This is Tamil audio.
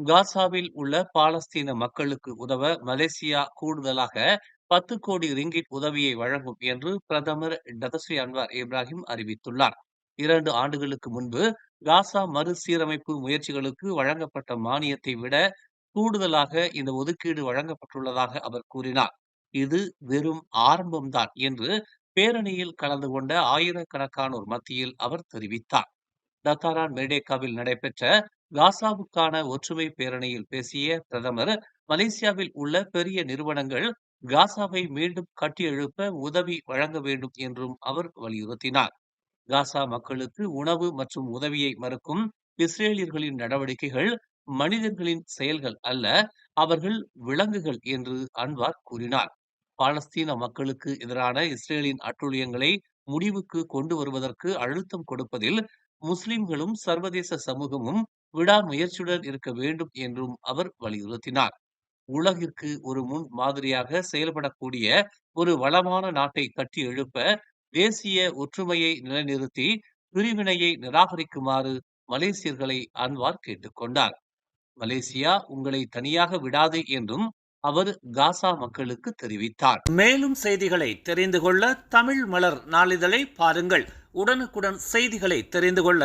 காசாவில் உள்ள பாலஸ்தீன மக்களுக்கு உதவ மலேசியா கூடுதலாக பத்து கோடி ரிங்கிட் உதவியை வழங்கும் என்று பிரதமர் டதஸ்ரீ அன்வார் இப்ராஹிம் அறிவித்துள்ளார். இரண்டு ஆண்டுகளுக்கு முன்பு காசா மறுசீரமைப்பு முயற்சிகளுக்கு வழங்கப்பட்ட மானியத்தை விட கூடுதலாக இந்த ஒதுக்கீடு வழங்கப்பட்டுள்ளதாக அவர் கூறினார். இது வெறும் ஆரம்பம்தான் என்று பேரணியில் கலந்து கொண்ட ஆயிரக்கணக்கானோர் மத்தியில் அவர் தெரிவித்தார். டத்தாரான் மெர்டேக்காவில் நடைபெற்ற காசாவுக்கான ஒற்றுமை பேரணியில் பேசிய பிரதமர் மலேசியாவில் உள்ள பெரிய நிறுவனங்கள் காசாவை மீண்டும் கட்டியெழுப்ப உதவி வழங்க வேண்டும் என்றும் அவர் வலியுறுத்தினார். காசா மக்களுக்கு உணவு மற்றும் உதவியை மறுக்கும் இஸ்ரேலியர்களின் நடவடிக்கைகள் மனிதர்களின் செயல்கள் அல்ல அவர்கள் விலங்குகள் என்று அன்வார் கூறினார். பாலஸ்தீன மக்களுக்கு எதிரான இஸ்ரேலின் அட்டுழியங்களை முடிவுக்கு கொண்டு வருவதற்கு அழுத்தம் கொடுப்பதில் முஸ்லிம்களும் சர்வதேச சமூகமும் விடாமுயற்சியுடன் இருக்க வேண்டும் என்றும் அவர் வலியுறுத்தினார். உலகிற்கு ஒரு முன் மாதிரியாக செயல்படக்கூடிய ஒரு வளமான நாட்டை கட்டி எழுப்ப தேசிய ஒற்றுமையை நிலைநிறுத்தி பிரிவினையை நிராகரிக்குமாறு மலேசியர்களை அன்வார் கேட்டுக்கொண்டார் மலேசியா உங்களை தனியாக விடாது என்றும் அவர் காசா மக்களுக்கு தெரிவித்தார். மேலும் செய்திகளை தெரிந்து கொள்ள தமிழ் மலர் நாளிதழை பாருங்கள். உடனுக்குடன் செய்திகளை தெரிந்து கொள்ள